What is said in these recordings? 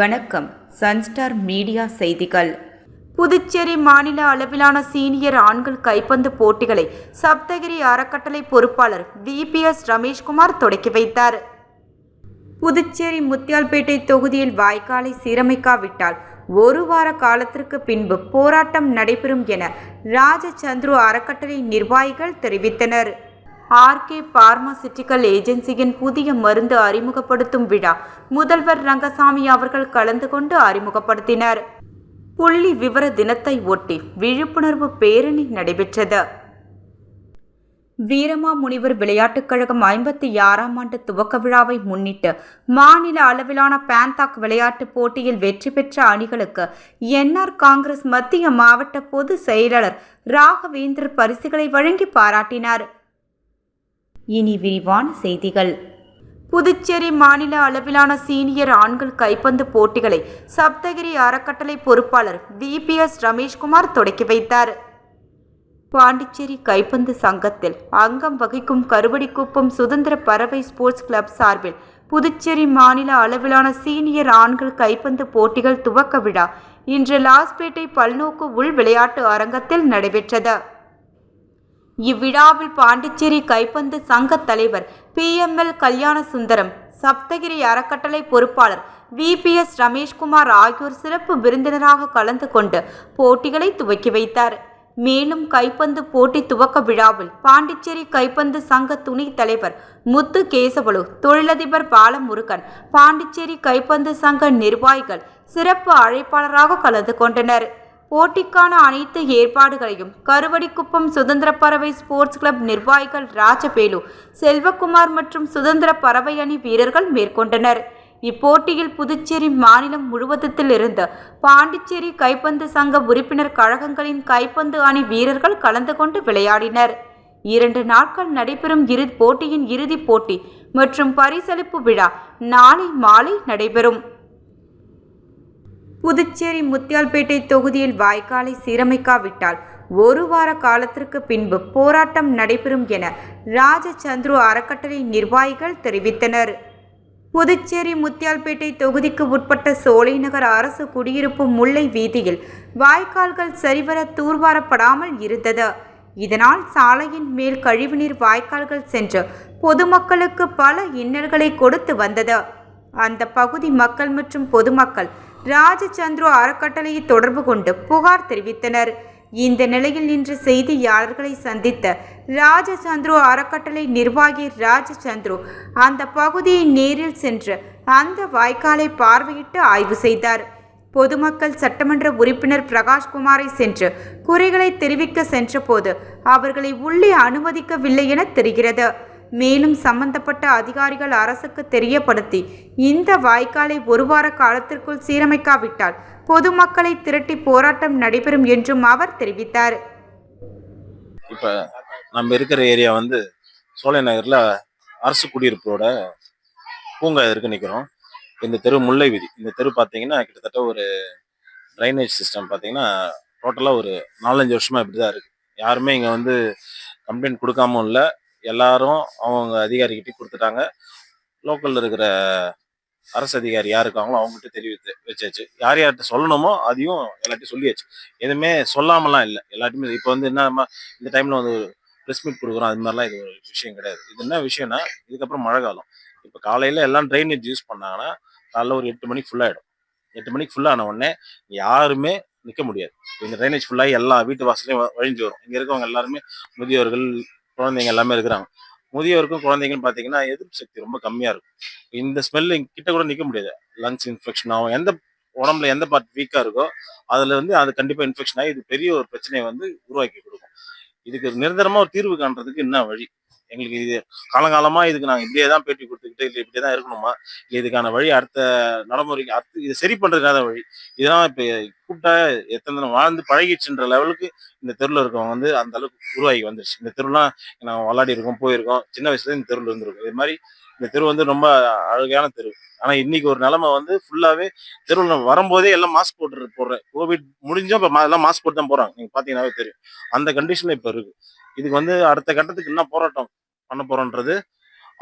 வணக்கம். Sunstar media செய்திகள். புதுச்சேரி மாநில அளவிலான சீனியர் ஆண்கள் கைப்பந்து போட்டிகளை சப்தகிரி அறக்கட்டளை பொறுப்பாளர் விபிஎஸ் ரமேஷ்குமார் தொடக்கி வைத்தார். புதுச்சேரி முத்தியால்பேட்டை தொகுதியில் வாய்க்காலை சீரமைக்காவிட்டால் ஒரு வார காலத்திற்கு பின்பு போராட்டம் நடைபெறும் என ராஜச்சந்திரு அறக்கட்டளை நிர்வாகிகள் தெரிவித்தனர். ஆர்கே பார்மாசிட்டிக்கல் ஏஜென்சியின் புதிய மருந்து அறிமுகப்படுத்தும் விழா. முதல்வர் ரங்கசாமி அவர்கள் கலந்து கொண்டு அறிமுகப்படுத்தினர். புள்ளி விவர தினத்தை ஒட்டி விழிப்புணர்வு பேரணி நடைபெற்றது. வீரமாமுனிவர் விளையாட்டுக் கழகம் ஐம்பத்தி ஆறாம் ஆண்டு துவக்க விழாவை முன்னிட்டு மாநில அளவிலான பேந்தாக் விளையாட்டுப் போட்டியில் வெற்றி பெற்ற அணிகளுக்கு என்ஆர் காங்கிரஸ் மத்திய மாவட்ட பொதுச் செயலாளர் ராகவேந்தர் பரிசுகளை வழங்கி பாராட்டினார். இனி விரிவான செய்திகள். புதுச்சேரி மாநில அளவிலான சீனியர் ஆண்கள் கைப்பந்து போட்டிகளை சப்தகிரி அறக்கட்டளை பொறுப்பாளர் விபிஎஸ் ரமேஷ்குமார் தொடக்கி வைத்தார். பாண்டிச்சேரி கைப்பந்து சங்கத்தில் அங்கம் வகிக்கும் கருவடிக்குப்பம் சுதந்திர பறவை ஸ்போர்ட்ஸ் கிளப் சார்பில் புதுச்சேரி மாநில அளவிலான சீனியர் ஆண்கள் கைப்பந்து போட்டிகள் துவக்க விழா இன்று லாஸ்பேட்டை பல்நோக்கு உள் விளையாட்டு அரங்கத்தில் நடைபெற்றது. இவ்விழாவில் பாண்டிச்சேரி கைப்பந்து சங்க தலைவர் B M L Kalyana Sundaram Saptagiri அறக்கட்டளை பொறுப்பாளர் விபிஎஸ் ரமேஷ்குமார் ஆகியோர் சிறப்பு விருந்தினராக கலந்து கொண்டு போட்டிகளை துவக்கி வைத்தார். மேலும் கைப்பந்து போட்டி துவக்க விழாவில் பாண்டிச்சேரி கைப்பந்து சங்க துணைத் தலைவர் முத்து கேசவலு தொழிலதிபர் பாலமுருகன் பாண்டிச்சேரி கைப்பந்து சங்க நிர்வாகிகள் சிறப்பு அழைப்பாளராக கலந்து கொண்டனர். போட்டிக்கான அனைத்து ஏற்பாடுகளையும் கருவடிக்குப்பம் சுதந்திர பறவை ஸ்போர்ட்ஸ் கிளப் நிர்வாகிகள் ராஜபேலு செல்வகுமார் மற்றும் சுதந்திர பறவை அணி வீரர்கள் மேற்கொண்டனர். இப்போட்டியில் புதுச்சேரி மாநிலம் முழுவதத்தில் இருந்து பாண்டிச்சேரி கைப்பந்து சங்க உறுப்பினர் கழகங்களின் கைப்பந்து அணி வீரர்கள் கலந்து கொண்டு விளையாடினர். இரண்டு நாட்கள் நடைபெறும் இறு போட்டியின் இறுதிப் போட்டி மற்றும் பரிசளிப்பு விழா நாளை மாலை நடைபெறும். புதுச்சேரி முத்தியால்பேட்டை தொகுதியில் வாய்க்காலை சீரமைக்காவிட்டால் ஒரு வார காலத்திற்கு பின்பு போராட்டம் நடைபெறும் என ராஜச்சந்திரு அறக்கட்டளை நிர்வாகிகள் தெரிவித்தனர். புதுச்சேரி முத்தியால்பேட்டை தொகுதிக்கு உட்பட்ட சோலைநகர் அரசு குடியிருப்பு முல்லை வீதியில் வாய்க்கால்கள் சரிவர தூர்வாரப்படாமல் இருந்தது. இதனால் சாலையின் மேல் கழிவுநீர் வாய்க்கால்கள் சென்று பொதுமக்களுக்கு பல இன்னல்களை கொடுத்து வந்தது. அந்த பகுதி மக்கள் மற்றும் பொதுமக்கள் ராஜச்சந்திரு அறக்கட்டளையை தொடர்பு கொண்டு புகார் தெரிவித்தனர். இந்த நிலையில் இன்று செய்தியாளர்களை சந்தித்த ராஜச்சந்திரு அறக்கட்டளை நிர்வாகி ராஜச்சந்திரு அந்த பகுதியை நேரில் சென்று அந்த வாய்க்காலை பார்வையிட்டு ஆய்வு செய்தார். பொதுமக்கள் சட்டமன்ற உறுப்பினர் பிரகாஷ்குமாரை சென்று குறைகளை தெரிவிக்க சென்றபோது அவர்களை உள்ளே அனுமதிக்கவில்லை என தெரிகிறது. மேலும் சம்பந்தப்பட்ட அதிகாரிகள் அரசுக்கு தெரியப்படுத்தி இந்த வாய்க்காலை ஒரு வார காலத்திற்குள் சீரமைக்காவிட்டால் பொதுமக்களை திரட்டி போராட்டம் நடைபெறும் என்றும் அவர் தெரிவித்தார். இப்போ நம்ம இருக்கிற ஏரியா வந்து சோலை நகரில் அரசு குடியிருப்போட பூங்கா எதிர்க்க நிற்கிறோம் இந்த தெரு முல்லை விதி. இந்த தெரு பார்த்தீங்கன்னா கிட்டத்தட்ட ஒரு ட்ரைனேஜ் சிஸ்டம் பார்த்தீங்கன்னா டோட்டலாக ஒரு நாலஞ்சு வருஷமாக இப்படி தான் இருக்குது யாருமே இங்கே வந்து கம்ப்ளைண்ட் கொடுக்காம இல்லை. எல்லாரும் அவங்க அதிகாரிகிட்ட கொடுத்துட்டாங்க. லோக்கலில் இருக்கிற அரசு அதிகாரி யார் இருக்காங்களோ அவங்ககிட்ட தெரிவித்து வச்சாச்சு. யார் யார்கிட்ட சொல்லணுமோ அதையும் எல்லாத்தையும் சொல்லியாச்சு. எதுவுமே சொல்லாமலாம் இல்லை. எல்லாத்தையுமே இப்போ வந்து என்ன நம்ம இந்த டைமில் வந்து ஒரு ப்ரெஸ் மீட் கொடுக்குறோம். அது மாதிரிலாம் இது ஒரு விஷயம் கிடையாது. இது என்ன விஷயம்னா இதுக்கப்புறம் மழை காலம். இப்போ காலையில் எல்லாம் ட்ரைனேஜ் யூஸ் பண்ணாங்கன்னா காலைல ஒரு எட்டு மணிக்கு ஃபுல்லாகிடும் எட்டு மணிக்கு ஃபுல்லான உடனே யாருமே நிற்க முடியாது. இந்த ட்ரைனேஜ் ஃபுல்லாகி எல்லா வீட்டு வாசலையும் வழிஞ்சு வரும். இங்கே இருக்கவங்க எல்லாருமே முதியோர்கள் குழந்தைங்க எல்லாமே இருக்கிறாங்க. முதியோருக்கும் குழந்தைங்கன்னு பார்த்தீங்கன்னா எதிர்ப்பு சக்தி ரொம்ப கம்மியாக இருக்கும். இந்த ஸ்மெல்லு கிட்ட கூட நிற்க முடியாது. லங்ஸ் இன்ஃபெக்ஷன் ஆகும். எந்த உடம்புல எந்த பார்ட் வீக்காக இருக்கோ அதில் வந்து அது கண்டிப்பாக இன்ஃபெக்ஷன் ஆகி இது பெரிய ஒரு பிரச்சனையை வந்து உருவாக்கி இதுக்கு நிரந்தரமாக ஒரு தீர்வு காண்றதுக்கு என்ன வழி? எங்களுக்கு இது காலங்காலமா இதுக்கு நாங்கள் இப்படியே தான் பேட்டி கொடுத்துக்கிட்டு இல்லை இப்படியே தான் இருக்கணுமா? இல்லை இதுக்கான வழி அடுத்த நடைமுறைக்கு அடுத்து இதை சரி பண்ணுறதுக்கான வழி. இதெல்லாம் இப்போ கூப்பிட்டா எத்தனை வாழ்ந்து பழகிடுச்சுன்ற லெவலுக்கு இந்த தெருவில் இருக்கவங்க வந்து அந்த அளவுக்கு உருவாகி வந்துருச்சு. இந்த தெருலாம் நாங்கள் விளாடி இருக்கோம் போயிருக்கோம். சின்ன வயசுல இந்த தெருவில் இருந்திருக்கோம். இது மாதிரி இந்த தெரு வந்து ரொம்ப அழகான தெரு. ஆனா இன்னைக்கு ஒரு நிலைமை வந்து ஃபுல்லாவே தெருவில் வரும்போதே எல்லாம் மாஸ்க் போட்டு போடுறேன் கோவிட் முடிஞ்சும் இப்போ எல்லாம் மாஸ்க் போட்டு தான் போறாங்க. நீங்க பாத்தீங்கன்னாவே தெரியும். அந்த கண்டிஷன்ல இப்ப இருக்கு. இதுக்கு வந்து அடுத்த கட்டத்துக்கு என்ன போராட்டம் பண்ண போறோன்றது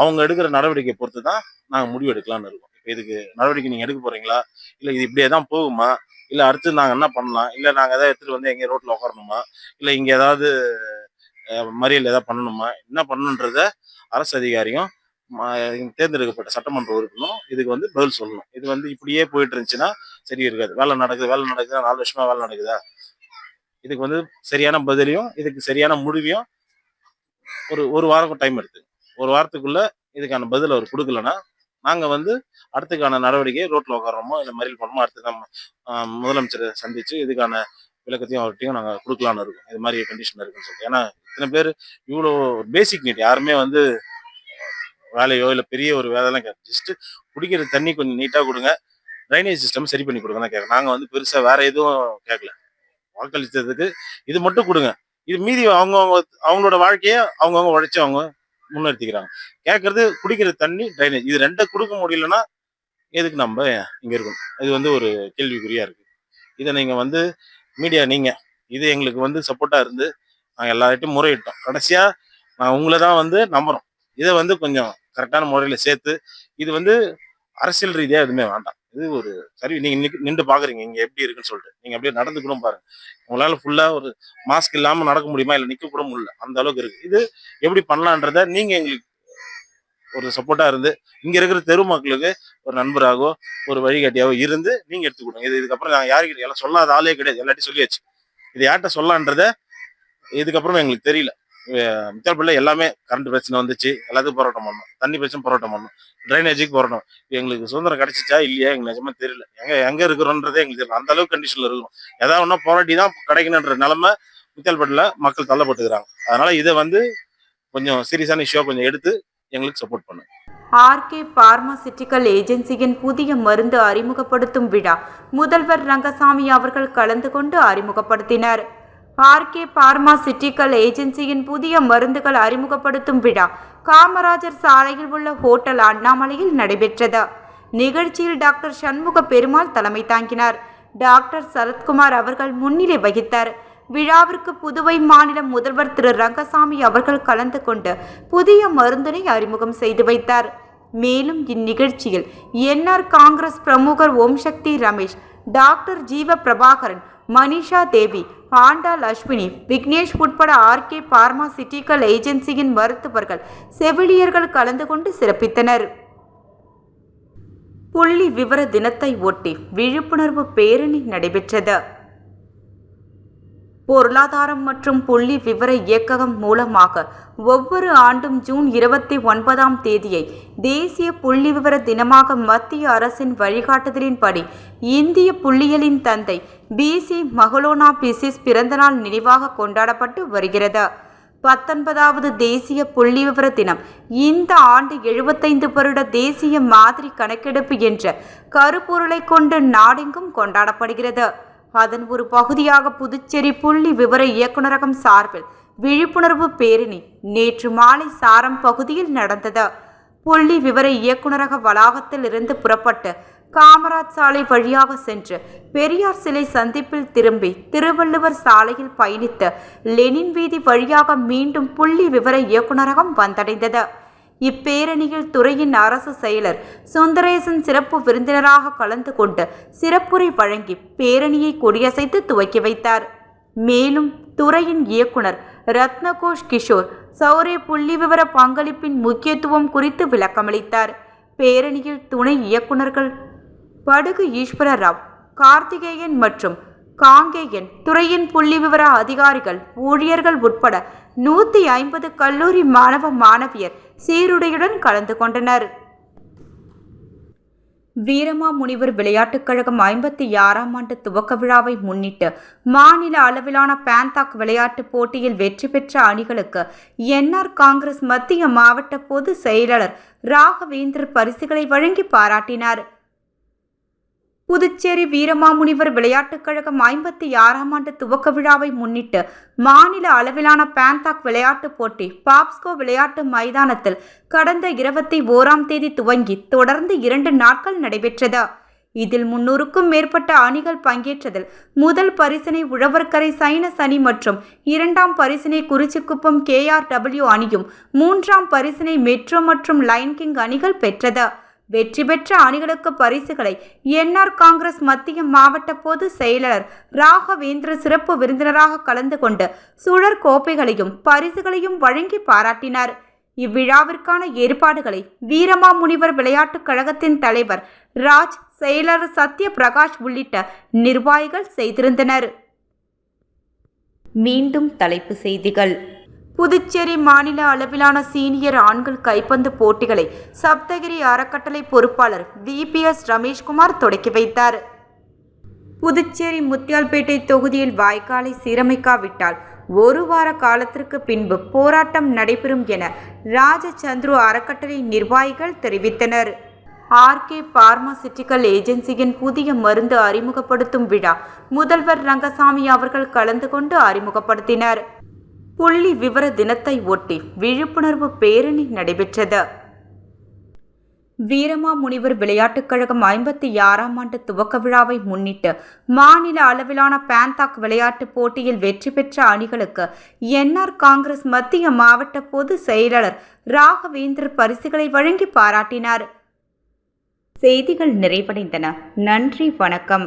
அவங்க எடுக்கிற நடவடிக்கை பொறுத்து தான் நாங்கள் முடிவு எடுக்கலாம்னு இருக்கோம். இப்போ இதுக்கு நடவடிக்கை நீங்கள் எடுக்க போறீங்களா? இல்லை இது இப்படியே தான் போகுமா? இல்லை அடுத்து நாங்கள் என்ன பண்ணலாம்? இல்லை நாங்கள் ஏதாவது எடுத்துகிட்டு வந்து எங்கே ரோட்டில் உட்காரணுமா இல்லை இங்கே ஏதாவது மறியல் ஏதாவது பண்ணணுமா? என்ன பண்ணணுன்றத அரசு அதிகாரியும் தேர்ந்தெடுக்கப்பட்ட சட்டமன்ற உறுப்பினரும் இதுக்கு வந்து பதில் சொல்லணும். இது வந்து இப்படியே போயிட்டு இருந்துச்சுன்னா சரி இருக்காது. வேலை நடக்குது வேலை நடக்குதா நாலு வருஷமா வேலை நடக்குதா? இதுக்கு வந்து சரியான பதிலையும் இதுக்கு சரியான முடிவையும் ஒரு ஒரு வாரம் டைம் எடுத்து. ஒரு வாரத்துக்குள்ள இதுக்கான பதில் அவர் கொடுக்கலன்னா நாங்கள் வந்து அடுத்துக்கான நடவடிக்கை ரோட்ல உட்காரமோ இல்லை மறியல் பண்ணமோ அடுத்து நம்ம முதலமைச்சரை சந்திச்சு இதுக்கான விளக்கத்தையும் அவர்கிட்டையும் நாங்கள் கொடுக்கலான்னு இருக்கோம். இது மாதிரி கண்டிஷன் இருக்குன்னு சொல்லிட்டு. ஏன்னா இத்தனை பேர் இவ்வளோ பேசிக் நீட் யாருமே வந்து வேலையோ இல்லை பெரிய ஒரு வேலைலாம் கேட்க ஜஸ்ட் குடிக்கிற தண்ணி கொஞ்சம் நீட்டாக கொடுங்க. ட்ரைனேஜ் சிஸ்டம் சரி பண்ணி கொடுங்க தான் கேட்க நாங்கள் வந்து பெருசாக வேற எதுவும் கேட்கல வாக்களித்ததுக்கு இது மட்டும் கொடுங்க. இது மீதி அவங்கவுங்க அவங்களோட வாழ்க்கையை அவங்கவுங்க உழைச்சி அவங்க முன்னிறுத்திக்கிறாங்க கேட்கறது குடிக்கிற தண்ணி ட்ரைனேஜ் இது ரெண்டை கொடுக்க முடியலன்னா எதுக்கு நம்ம இங்கே இருக்கணும்? இது வந்து ஒரு கேள்விக்குறியாக இருக்குது இதை நீங்கள் வந்து மீடியா நீங்கள் இது எங்களுக்கு வந்து சப்போர்ட்டாக இருந்து நாங்கள் எல்லார்ட்டையும் முறையிட்டோம். கடைசியாக நான் உங்களை தான் வந்து நம்புகிறோம் இதை வந்து கொஞ்சம் கரெக்டான முறையில் சேர்த்து இது வந்து அரசியல் ரீதியாக எதுவுமே வேண்டாம். இது ஒரு சரி நீங்கள் நிக்கு- நின்று பார்க்குறீங்க இங்கே எப்படி இருக்குன்னு சொல்லிட்டு. நீங்கள் அப்படியே நடந்து கூட பாருங்க. உங்களால் ஃபுல்லாக ஒரு மாஸ்க் இல்லாமல் நடக்க முடியுமா? இல்லை நிற்க கூட முடியல. அந்த அளவுக்கு இருக்குது இது எப்படி பண்ணலான்றத நீங்கள் எங்களுக்கு ஒரு சப்போர்ட்டாக இருந்து இங்கே இருக்கிற தெரு மக்களுக்கு ஒரு நண்பராகவோ ஒரு வழிகாட்டியாகவோ இருந்து நீங்கள் எடுத்துக்கணும். இது இதுக்கப்புறம் நாங்கள் யாருக்கிட்ட எல்லாம் சொல்லாத ஆளே கிடையாது. எல்லாத்தையும் சொல்லியாச்சு. இது யார்கிட்ட சொல்லலான்றத இதுக்கப்புறம் எங்களுக்கு தெரியல. மித்தால் எல்லாமே கரண்ட் பிரச்சனை வந்துச்சு. எல்லாத்துக்கும் போராட்டம் பண்ணோம் தண்ணி பிரச்சனை போராட்டம் பண்ணோம் ட்ரைனேஜுக்கு போராட்டம் எங்களுக்கு சுதந்திரம் கிடைச்சிச்சா இல்லையா எங்களுக்கு நிஜமா தெரியல. எங்க எங்க இருக்கிறோன்றதே எங்களுக்கு தெரியல. அந்த அளவுக்கு கண்டிஷன்ல இருக்கும் ஏதாவது ஒன்றா போராட்டி தான் கிடைக்கணுன்ற நிலைமை முத்தியால்பட்டில் மக்கள் தள்ளப்பட்டுக்கிறாங்க. அதனால இதை வந்து கொஞ்சம் சீரியஸான இஷ்யூவாக கொஞ்சம் எடுத்து எங்களுக்கு சப்போர்ட் பண்ணுங்க ஆர்கே பார்மாசிட்டிக்கல் ஏஜென்சியின் புதிய மருந்து அறிமுகப்படுத்தும் விழா. முதல்வர் ரங்கசாமி அவர்கள் கலந்து கொண்டு அறிமுகப்படுத்தினார். ஆர்கே பார்மாசிட்டிக்கல் ஏஜென்சியின் புதிய மருந்துகள் அறிமுகப்படுத்தும் விழா காமராஜர் சாலையில் உள்ள ஹோட்டல் அண்ணாமலையில் நடைபெற்றது. நிகழ்ச்சியில் டாக்டர் சண்முக பெருமாள் தலைமை தாங்கினார். டாக்டர் சரத்குமார் அவர்கள் முன்னிலை வகித்தார். விழாவிற்கு புதுவை மாநில முதல்வர் திரு ரங்கசாமி அவர்கள் கலந்து கொண்டு புதிய மருந்தினை அறிமுகம் செய்து வைத்தார். மேலும் இந்நிகழ்ச்சியில் என்ஆர் காங்கிரஸ் பிரமுகர் ஓம் சக்தி ரமேஷ் டாக்டர் ஜீவ பிரபாகரன் மனிஷா தேவி ஆண்டா அஸ்வினி விக்னேஷ் உட்பட ஆர்கே பார்மாசிட்டிக்கல் ஏஜென்சியின் மருத்துவர்கள் செவிலியர்கள் கலந்து கொண்டு சிறப்பித்தனர். புள்ளி விவர தினத்தை ஒட்டி விழிப்புணர்வு பேரணி நடைபெற்றது. பொருளாதாரம் மற்றும் புள்ளி விவர இயக்ககம் மூலமாக ஒவ்வொரு ஆண்டும் ஜூன் இருபத்தி ஒன்பதாம் தேதியை தேசிய புள்ளி விவர தினமாக மத்திய அரசின் வழிகாட்டுதலின்படி இந்திய புள்ளியியலின் தந்தை பிசி மகளோனா பிசிஸ் பிறந்தநாள் நினைவாக கொண்டாடப்பட்டு வருகிறது. பத்தொன்பதாவது தேசிய புள்ளிவிவர தினம் இந்த ஆண்டு எழுபத்தைந்து வருட தேசிய மாதிரி கணக்கெடுப்பு என்ற கருப்பொருளை கொண்டு நாடெங்கும் கொண்டாடப்படுகிறது. அதன் ஒரு பகுதியாக புதுச்சேரி புள்ளி விவர இயக்குநரகம் சார்பில் விழிப்புணர்வு பேரணி நேற்று மாலை சாரம் பகுதியில் நடந்தது. புள்ளி விவர இயக்குநரக வளாகத்தில் இருந்து புறப்பட்டு காமராஜ் சாலை வழியாக சென்று பெரியார் சிலை சந்திப்பில் திரும்பி திருவள்ளுவர் சாலையில் பயணித்து லெனின் வீதி வழியாக மீண்டும் புள்ளி விவர இயக்குநரகம் வந்தடைந்தது. இப்பேரணியில் துறையின் அரசு செயலர் சுந்தரேசன் சிறப்பு விருந்தினராக கலந்து கொண்டு சிறப்புரை வழங்கி பேரணியை கொடியசைத்து துவக்கி வைத்தார். மேலும் துறையின் இயக்குனர் ரத்னகோஷ் கிஷோர் சௌரே புள்ளிவிவர பங்களிப்பின் முக்கியத்துவம் குறித்து விளக்கமளித்தார். பேரணியில் துணை இயக்குனர்கள் படுகு ஈஸ்வர ராவ் கார்த்திகேயன் மற்றும் காங்கேயன் துறையின் புள்ளிவிவர அதிகாரிகள் ஊழியர்கள் உட்பட நூற்றி ஐம்பது கல்லூரி மாணவ மாணவியர் சீருடையுடன் கலந்து கொண்டனர். வீரமா முனிவர் விளையாட்டுக் கழகம் ஐம்பத்தி ஆறாம் ஆண்டு துவக்க விழாவை முன்னிட்டு மாநில அளவிலான பேந்தாக் விளையாட்டுப் போட்டியில் வெற்றி பெற்ற அணிகளுக்கு என்ஆர் காங்கிரஸ் மத்திய மாவட்ட பொதுச் செயலாளர் ராகவேந்தர் பரிசுகளை வழங்கி பாராட்டினார். புதுச்சேரி வீரமாமுனிவர் விளையாட்டுக் கழகம் ஐம்பத்தி ஆறாம் ஆண்டு துவக்க விழாவை முன்னிட்டு மாநில அளவிலான பேந்தாக் விளையாட்டுப் போட்டி பாப்ஸ்கோ விளையாட்டு மைதானத்தில் கடந்த இருபத்தி ஓராம் தேதி துவங்கி தொடர்ந்து இரண்டு நாட்கள் நடைபெற்றது. இதில் முன்னூறுக்கும் மேற்பட்ட அணிகள் பங்கேற்றதில் முதல் பரிசினை உழவர்கரை சைனஸ் அணி மற்றும் இரண்டாம் பரிசினை குறிச்சிக்குப்பம் கேஆர்டபிள்யூ அணியும் மூன்றாம் பரிசினை மெட்ரோ மற்றும் லைன்கிங் அணிகள் பெற்றது. வெற்றி பெற்ற அணிகளுக்கு பரிசுகளை என்ஆர் காங்கிரஸ் மத்திய மாவட்ட பொதுச் செயலாளர் ராகவேந்திர சிறப்பு விருந்தினராக கலந்து கொண்டு சுழற் கோப்பைகளையும் பரிசுகளையும் வழங்கி பாராட்டினார். இவ்விழாவிற்கான ஏற்பாடுகளை வீரமா முனிவர் விளையாட்டுக் கழகத்தின் தலைவர் ராஜ் செயலர் சத்ய பிரகாஷ் உள்ளிட்ட நிர்வாகிகள் செய்திருந்தனர். மீண்டும் தலைப்பு செய்திகள். புதுச்சேரி மாநில அளவிலான சீனியர் ஆண்கள் கைப்பந்து போட்டிகளை சப்தகிரி அறக்கட்டளை பொறுப்பாளர் விபிஎஸ் ரமேஷ்குமார் தொடக்கி வைத்தார். புதுச்சேரி முத்தியால்பேட்டை தொகுதியில் வாய்க்காலை சீரமைக்காவிட்டால் ஒரு வார காலத்திற்கு பின்பு போராட்டம் நடைபெறும் என ராஜச்சந்திரு அறக்கட்டளை நிர்வாகிகள் தெரிவித்தனர். ஆர்கே பார்மாசிட்டிக்கல் ஏஜென்சியின் புதிய மருந்து அறிமுகப்படுத்தும் விழா முதல்வர் ரங்கசாமி அவர்கள் கலந்து கொண்டு அறிமுகப்படுத்தினர். புள்ளி விவர தினத்தை ஒட்டி விழிப்புணர்வு பேரணி நடைபெற்றது. வீரமா முனிவர் விளையாட்டுக் கழகம் ஐம்பத்தி ஆறாம் ஆண்டு துவக்க விழாவை முன்னிட்டு மாநில அளவிலான பேந்தாக் விளையாட்டுப் போட்டியில் வெற்றி பெற்ற அணிகளுக்கு என்ஆர் காங்கிரஸ் மத்திய மாவட்ட பொதுச் செயலாளர் ராகவேந்தர் பரிசுகளை வழங்கி பாராட்டினார். செய்திகள் நிறைவடைந்தன. நன்றி வணக்கம்.